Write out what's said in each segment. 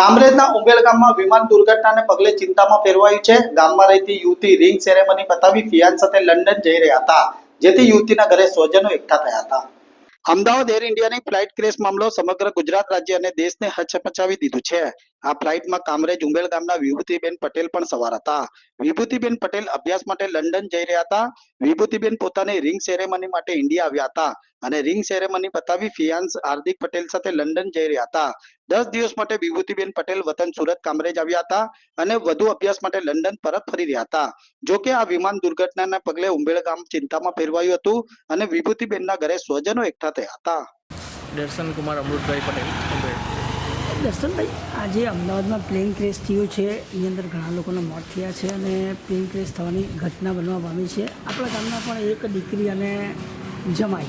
કામરેજના ઉંબેલ ગામમાં વિમાન દુર્ઘટનાને પગલે ચિંતામાં ફેરવાયું છે. ગામમાં રહેતી યુવતી રિંગ સેરેમની પતાવી ફિયાન સાથે લંડન જઈ રહ્યા હતા, જેથી યુવતીના ઘરે સ્વજનો એકઠા થયા હતા. અમદાવાદ એર ઇન્ડિયાની ફ્લાઇટ ક્રેશ મામલો સમગ્ર ગુજરાત રાજ્ય અને દેશને હચમચાવી દીધું છે. આ ફ્લાઇટમાં કામરેજ ઉમેલ ગામના વિભૂતિબેન પટેલ પણ સવાર હતા. વિભૂતિબેન પટેલ અભ્યાસ માટે લંડન જઈ રહ્યા હતા. વિભૂતિબેન પોતાની રિંગ સેરેમની માટે ઇન્ડિયા આવ્યા હતા અને રિંગ સેરેમની પતાવી ફિયાન્સ હાર્દિક પટેલ સાથે લંડન જઈ રહ્યા હતા. દસ દિવસ માટે વિભૂતિબેન પટેલ વતન સુરત કામરેજ આવ્યા હતા અને વધુ અભ્યાસ માટે લંડન પરત ફરી રહ્યા હતા. જો કે આ વિમાન દુર્ઘટનાના પગલે ઉંબેળ ગામ ચિંતામાં ફેરવાયું હતું અને વિભૂતિબેનના ઘરે સ્વજનો એકઠા થયા હતા. દર્શન કુમાર અમૃતભાઈ પટેલ દર્શનભાઈ, આજે અમદાવાદમાં પ્લેન ક્રેશ થયું છે. એની અંદર ઘણા લોકોના મોત થયા છે અને પ્લેન ક્રેશ થવાની ઘટના બનવા પામી છે. આપણા ગામના પણ એક દીકરી અને જમાઈ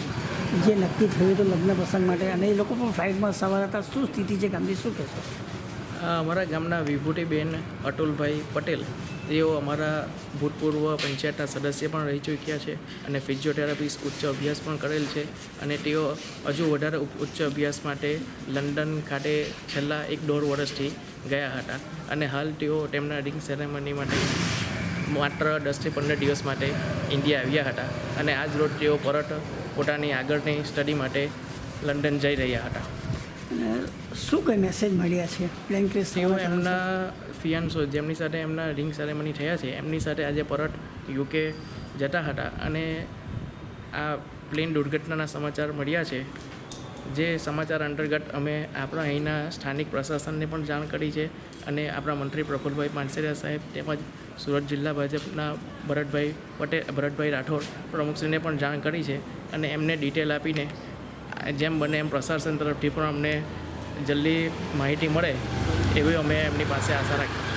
જે નક્કી થયું હતું લગ્ન પ્રસંગ માટે અને એ લોકો પણ ફ્લાઇટમાં સવાર હતા. શું સ્થિતિ છે ગામની? શું કહેશો? અમારા ગામના વિભૂતિબેન અતુલભાઈ પટેલ, તેઓ અમારા ભૂતપૂર્વ પંચાયતના સદસ્ય પણ રહી ચૂક્યા છે અને ફિઝિયોથેરાપિસ્ટ ઉચ્ચ અભ્યાસ પણ કરેલ છે અને તેઓ હજુ વધારે ઉચ્ચ અભ્યાસ માટે લંડન ખાતે છેલ્લા એક દોઢ વર્ષથી ગયા હતા અને હાલ તેઓ તેમના રિંગ સેરેમની માટે માત્ર દસથી પંદર દિવસ માટે ઇન્ડિયા આવ્યા હતા અને આજ રોજ તેઓ પરત પોતાની આગળની સ્ટડી માટે લંડન જઈ રહ્યા હતા. અને શું કંઈ મેસેજ મળ્યા છે? પ્લેન ક્રેશ તેઓ એમના ફિયાન્સો જેમની સાથે એમના રિંગ સેરેમની થયા છે એમની સાથે આજે પરત યુકે જતા હતા અને આ પ્લેન દુર્ઘટનાના સમાચાર મળ્યા છે. જે સમાચાર અંતર્ગત અમે આપણા અહીંના સ્થાનિક પ્રશાસનને પણ જાણ કરી છે અને આપણા મંત્રી પ્રફુલભાઈ પાનસેરિયા સાહેબ તેમજ સુરત જિલ્લા ભાજપના ભરતભાઈ પટેલ ભરતભાઈ રાઠોડ પ્રમુખશ્રીને પણ જાણ કરી છે અને એમને ડિટેલ આપીને જેમ બને એમ પ્રશાસન તરફથી પણ અમને જલ્દી માહિતી મળે, એવી અમે એમની પાસે આશા રાખીએ.